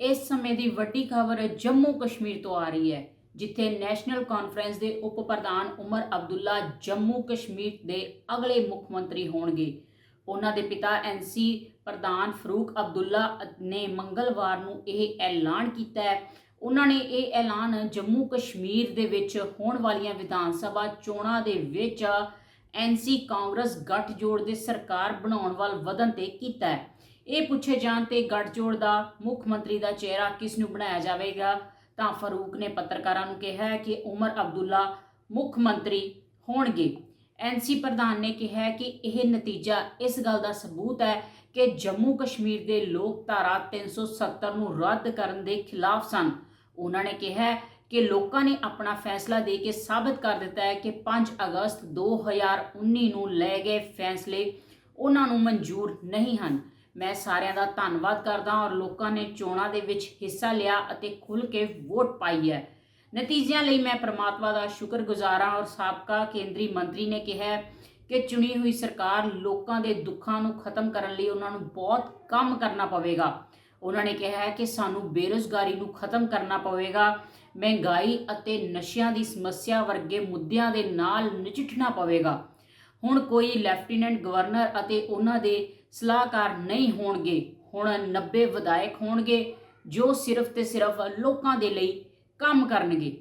ਇਸ ਸਮੇਂ ਦੀ ਵੱਡੀ ਖਬਰ ਜੰਮੂ ਕਸ਼ਮੀਰ ਤੋਂ ਆ ਰਹੀ ਹੈ, ਜਿੱਥੇ ਨੈਸ਼ਨਲ ਕਾਨਫਰੰਸ ਦੇ ਉਪ ਪ੍ਰਧਾਨ ਉਮਰ ਅਬਦੁੱਲਾ ਜੰਮੂ ਕਸ਼ਮੀਰ ਦੇ ਅਗਲੇ ਮੁੱਖ ਮੰਤਰੀ ਹੋਣਗੇ। ਉਹਨਾਂ ਦੇ ਪਿਤਾ ਐਨਸੀ ਪ੍ਰਧਾਨ ਫਰੂਕ ਅਬਦੁੱਲਾ ਨੇ ਮੰਗਲਵਾਰ ਨੂੰ ਇਹ ਐਲਾਨ ਕੀਤਾ ਹੈ। ਉਹਨਾਂ ਨੇ ਇਹ ਐਲਾਨ ਜੰਮੂ ਕਸ਼ਮੀਰ ਦੇ ਵਿੱਚ ਹੋਣ ਵਾਲੀਆਂ ਵਿਧਾਨ ਸਭਾ ਚੋਣਾਂ ਦੇ ਵਿੱਚ ਐਨਸੀ ਕਾਂਗਰਸ ਗੱਠਜੋੜ ਦੇ ਸਰਕਾਰ ਬਣਾਉਣ ਵੱਲ ਵਧਣ ਤੇ ਕੀਤਾ ਹੈ। ਇਹ ਪੁੱਛੇ ਜਾਣ ਤੇ ਗੱਠਜੋੜ ਦਾ ਮੁੱਖ ਮੰਤਰੀ ਦਾ ਚਿਹਰਾ ਕਿਸ ਨੂੰ ਬਣਾਇਆ ਜਾਵੇਗਾ? ਤਾਂ ਫਾਰੂਕ ਨੇ ਪੱਤਰਕਾਰਾਂ ਨੂੰ ਕਿਹਾ ਹੈ ਕਿ ਉਮਰ ਅਬਦੁੱਲਾ ਮੁੱਖ ਮੰਤਰੀ ਹੋਣਗੇ। ਐਨਸੀ ਪ੍ਰਧਾਨ ਨੇ ਕਿਹਾ ਕਿ ਇਹ ਨਤੀਜਾ ਇਸ ਗੱਲ ਦਾ ਸਬੂਤ ਹੈ ਕਿ ਜੰਮੂ ਕਸ਼ਮੀਰ ਦੇ ਲੋਕ ਧਾਰਾ 370 ਨੂੰ ਰੱਦ ਕਰਨ ਦੇ ਖਿਲਾਫ ਸਨ। ਉਹਨਾਂ ਨੇ ਕਿਹਾ ਕਿ ਲੋਕਾਂ ਨੇ ਆਪਣਾ ਫੈਸਲਾ ਦੇ ਕੇ ਸਾਬਤ ਕਰ ਦਿੱਤਾ ਹੈ ਕਿ 5 ਅਗਸਤ 2019 ਨੂੰ ਲਏ ਗਏ ਫੈਸਲੇ ਉਹਨਾਂ ਨੂੰ ਮਨਜ਼ੂਰ ਨਹੀਂ ਹਨ। ਮੈਂ ਸਾਰਿਆਂ ਦਾ ਧੰਨਵਾਦ ਕਰਦਾ ਔਰ ਲੋਕਾਂ ਨੇ ਚੋਣਾਂ ਦੇ ਵਿੱਚ ਹਿੱਸਾ ਲਿਆ ਅਤੇ ਖੁੱਲ੍ਹ ਕੇ ਵੋਟ ਪਾਈ ਹੈ। ਨਤੀਜਿਆਂ ਲਈ ਮੈਂ ਪ੍ਰਮਾਤਮਾ ਦਾ ਸ਼ੁਕਰਗੁਜ਼ਾਰ ਹਾਂ ਔਰ ਸਾਬਕਾ ਕੇਂਦਰੀ ਮੰਤਰੀ ਨੇ ਕਿਹਾ ਕਿ ਚੁਣੀ ਹੋਈ ਸਰਕਾਰ ਲੋਕਾਂ ਦੇ ਦੁੱਖਾਂ ਨੂੰ ਖਤਮ ਕਰਨ ਲਈ ਉਹਨਾਂ ਨੂੰ ਬਹੁਤ ਕੰਮ ਕਰਨਾ ਪਵੇਗਾ। ਉਹਨਾਂ ਨੇ ਕਿਹਾ ਹੈ ਕਿ ਸਾਨੂੰ ਬੇਰੁਜ਼ਗਾਰੀ ਨੂੰ ਖਤਮ ਕਰਨਾ ਪਵੇਗਾ, ਮਹਿੰਗਾਈ ਅਤੇ ਨਸ਼ਿਆਂ ਦੀ ਸਮੱਸਿਆ ਵਰਗੇ ਮੁੱਦਿਆਂ ਦੇ ਨਾਲ ਨਜਿੱਠਣਾ ਪਵੇਗਾ। ਹੁਣ ਕੋਈ ਲੈਫਟੀਨੈਂਟ ਗਵਰਨਰ ਅਤੇ ਉਹਨਾਂ ਦੇ ਸਲਾਹਕਾਰ ਨਹੀਂ ਹੋਣਗੇ। ਹੁਣ 90 ਵਿਧਾਇਕ ਹੋਣਗੇ ਜੋ ਸਿਰਫ ਤੇ ਸਿਰਫ ਲੋਕਾਂ ਦੇ ਲਈ ਕੰਮ ਕਰਨਗੇ।